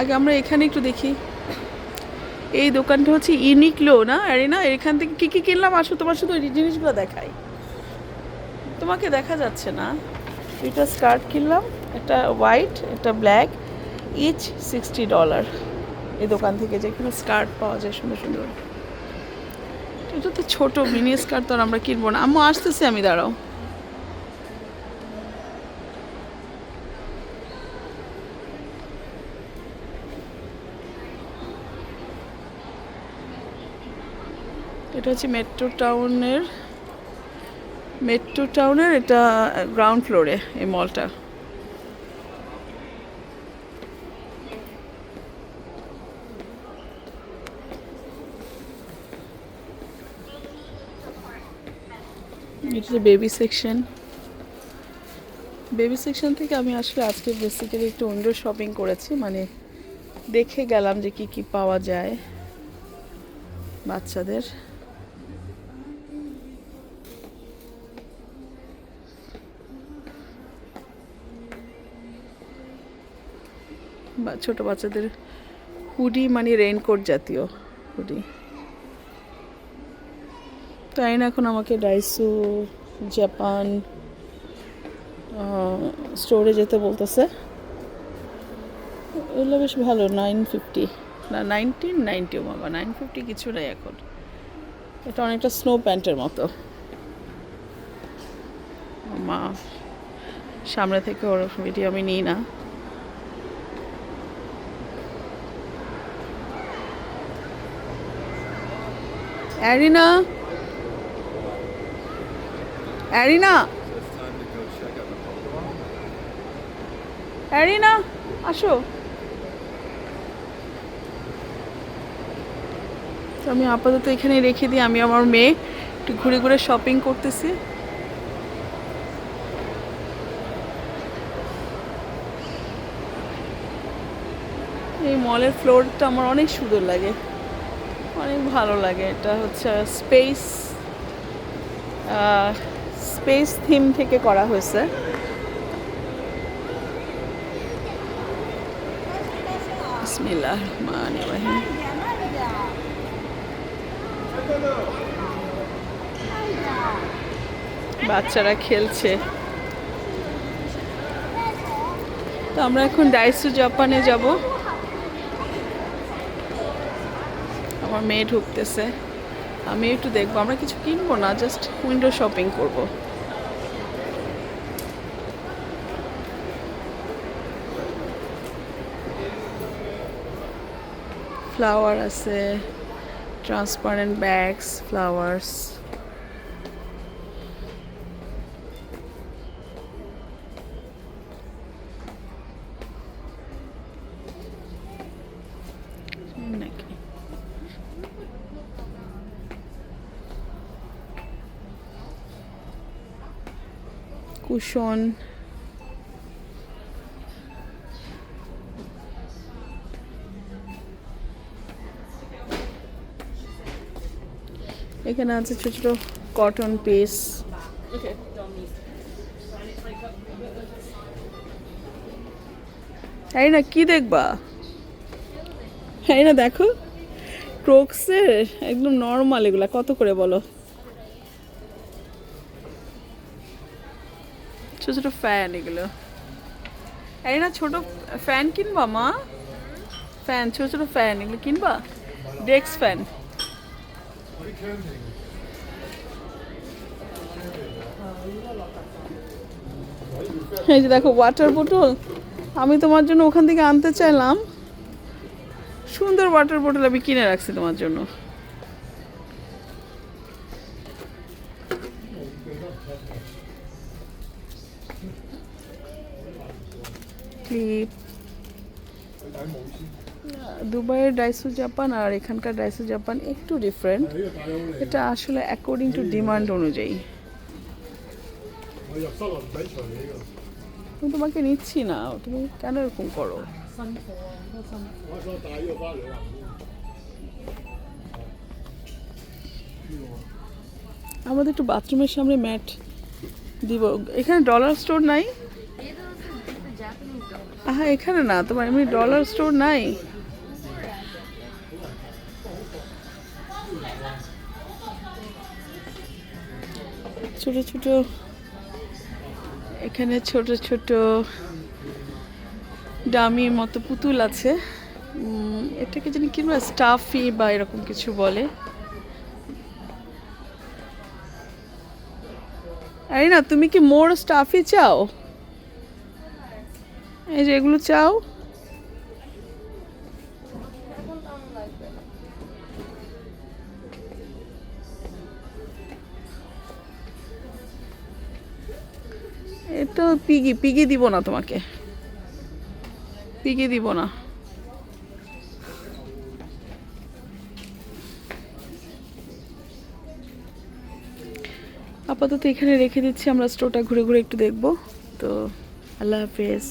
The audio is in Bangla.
আগে আমরা এখানে একটু দেখি। এই দোকানটা হচ্ছে ইউনিকলো না? আরে না, এখান থেকে কী কী কিনলাম? আসো, তোমার শুধু এই জিনিসগুলো দেখাই। তোমাকে দেখা যাচ্ছে না। এটা স্কার্ট কিনলাম, একটা হোয়াইট, একটা ব্ল্যাক ইচ সিক্সটি ডলার এই দোকান থেকে যেখানে স্কার্ট পাওয়া যায় সুন্দর সুন্দর। এটা তো ছোটো, মিনি স্কার্ট তো আর আমরা কিনবো না। আম্মু, আসতেছি আমি, দাঁড়াও। এটা হচ্ছে মেট্রো টাউনের মেট্রো টাউনের এটা গ্রাউন্ড ফ্লোরে এই মলটা এটা বেবি সেকশন বেবি সেকশন থেকে আমি আসলে আজকে বেসিক্যালি একটু উইন্ডো শপিং করেছি মানে দেখে গেলাম যে কি কি পাওয়া যায় বাচ্চাদের। ছোট বাচ্চাদের হুডি মানে রেইনকোট জাতীয় হুডি। তাই না এখন আমাকে ডাইসু জাপান স্টোরে যেতে বলতেছে। এগুলো বেশ ভালো নাইন ফিফটি না নাইনটিন নাইনটিও বাবা নাইন ফিফটি কিছু নেই এখন। এটা অনেকটা স্নো প্যান্টের মতো। মা, সামনে থেকে ওর ভিডিও আমি নিই না। অ্যারিনা অ্যারিনা অ্যারিনা আসো তো আমি আপাতত এখানে রেখে দিই। আমি আমার মেয়ে একটু ঘুরে ঘুরে শপিং করতেছি। এই মলের ফ্লোরটা আমার অনেক সুন্দর লাগে। অনেক ভালো লাগে। এটা হচ্ছে স্পেস স্পেস থিম থেকে করা হয়েছে। বাচ্চারা খেলছে। তো আমরা এখন ডাইসু জাপানে যাব। আমার মেয়ে ঢুকতেছে। আমি একটু দেখব, আমরা কিছু কিনবো না জাস্ট উইন্ডো শপিং করব। ফ্লাওয়ার আছে ট্রান্সপারেন্ট ব্যাগস ফ্লাওয়ার্স কুশন এখানে আছে ছোট ছোট কটন পিস এই না, কি দেখবা? এই না, দেখো। ক্রোক্সের একদম নর্মাল এগুলা, কত করে বলো? ছোট ছোট ফ্যান এগুলো। এই না, ছোট ফ্যান কিনবা, মা? ফ্যান ছোট ছোট ফ্যান এগুলো কিনবা? ডেস্ক ফ্যান এই যে দেখো ওয়াটার বোতল আমি তোমার জন্য ওখান থেকে আনতে চাইলাম। সুন্দর ওয়াটার বোতল আমি কিনে রাখছি তোমার জন্য। ক্লিপ দুবাইয়ের ডাইসু জাপান আর এখানকার ডাইসু জাপান একটু ডিফারেন্ট এটা আসলে অ্যাকর্ডিং টু ডিমান্ড অনুযায়ী। আমি তোমাকে নিচ্ছি না, তুমি কেন এরকম করো? আমাদের একটু বাথরুমের সামনে ম্যাট দিব। এখানে ডলার স্টোর নাই। হ্যাঁ এখানে না, তোমার এমনি ডলার স্টোর নাই? ছোট ছোট, এখানে ছোট ছোট ডামি মতো পুতুল আছে। এটাকে জানি কি বলে স্টাফি বা এরকম কিছু বলে। আরে না তুমি কি মোর স্টাফি চাও? এই যে এগুলো চাও? এ তো পিগি পিগি দিব না তোমাকে। পিগি দিব না। আপাতত এখানে রেখে দিচ্ছি, আমরা স্টোরটা ঘুরে ঘুরে একটু দেখব। তো আল্লাহ হাফেজ।